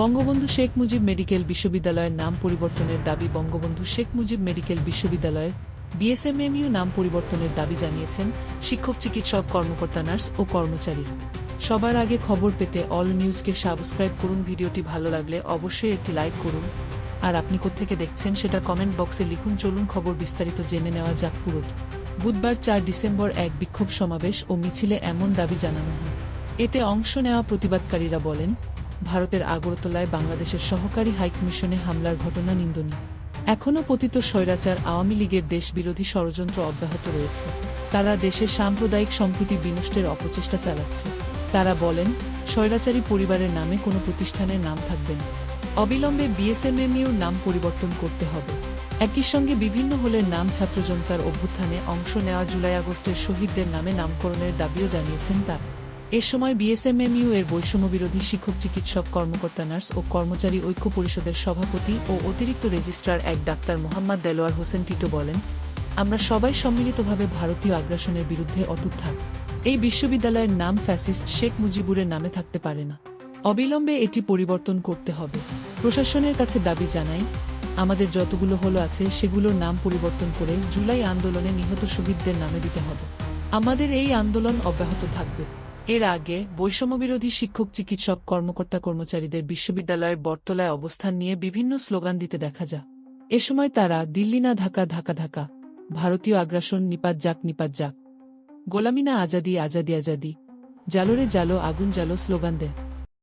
Bangabandhu Sheikh Mujib medical বিশ্ববিদ্যালয়ের নাম পরিবর্তনের দাবি বঙ্গবন্ধু শেখ মুজিব মেডিকেল বিশ্ববিদ্যালয়ের বিএসএমএমইউ নাম পরিবর্তনের দাবি জানিয়েছেন শিক্ষক, চিকিৎসক, কর্মকর্তা, নার্স ও কর্মচারী। সবার আগে খবর পেতে অল নিউজকে সাবস্ক্রাইব করুন। ভিডিওটি ভালো লাগলে অবশ্যই একটি লাইক করুন। আর আপনি কোত্থেকে দেখছেন সেটা কমেন্ট বক্সে লিখুন। চলুন খবর বিস্তারিত জেনে নেওয়া যাক পুরোটি বুধবার চার ডিসেম্বর এক বিক্ষোভ সমাবেশ ও মিছিলে এমন দাবি জানানো হয়। এতে অংশ নেওয়া প্রতিবাদকারীরা বলেন ভারতের আগরতলায় বাংলাদেশের সহকারী হাইকমিশনে হামলার ঘটনা নিন্দনীয়। এখনও পতিত স্বৈরাচার আওয়ামী লীগের দেশবিরোধী ষড়যন্ত্র অব্যাহত রয়েছে। তারা দেশের সাম্প্রদায়িক সম্প্রীতি বিনষ্টের অপচেষ্টা চালাচ্ছে। তারা বলেন, স্বৈরাচারী পরিবারের নামে কোনো প্রতিষ্ঠানের নাম থাকবে না। অবিলম্বে বিএসএমএমইউর নাম পরিবর্তন করতে হবে। একই সঙ্গে বিভিন্ন হলের নাম ছাত্র জনতার অভ্যুত্থানে অংশ নেওয়া জুলাই আগস্টের শহীদদের নামে নামকরণের দাবিও জানিয়েছেন তারা। এ সময় বিএসএমএমইউ এর বৈষম্যবিরোধী শিক্ষক চিকিৎসক কর্মকর্তা নার্স ও কর্মচারী ঐক্য পরিষদের সভাপতি ও অতিরিক্ত রেজিস্ট্রার এক ডাক্তার মোহাম্মদ দেলোয়ার হোসেন টিটো বলেন, আমরা সবাই সম্মিলিতভাবে ভারতীয় আগ্রাসনের বিরুদ্ধে অটুট থাক। এই বিশ্ববিদ্যালয়ের নাম ফ্যাসিস্ট শেখ মুজিবুরের নামে থাকতে পারে না। অবিলম্বে এটি পরিবর্তন করতে হবে। প্রশাসনের কাছে দাবি জানাই, আমাদের যতগুলো হলো আছে সেগুলোর নাম পরিবর্তন করে জুলাই আন্দোলনে নিহত শহীদদের নামে দিতে হবে। আমাদের এই আন্দোলন অব্যাহত থাকবে। এর আগে বৈষম্যবিরোধী শিক্ষক, চিকিৎসক, কর্মকর্তা, কর্মচারীদের বিশ্ববিদ্যালয়ের বটতলায় অবস্থান নিয়ে বিভিন্ন স্লোগান দিতে দেখা যায়। এ সময় তারা দিল্লি না ঢাকা ধাকা ধাকা ভারতীয় আগ্রাসন, নিপাত যাক নিপাত যাক। গোলামিনা আজাদি আজাদি আজাদি। জালোরে জালো, আগুন জালো, স্লোগান দেয়।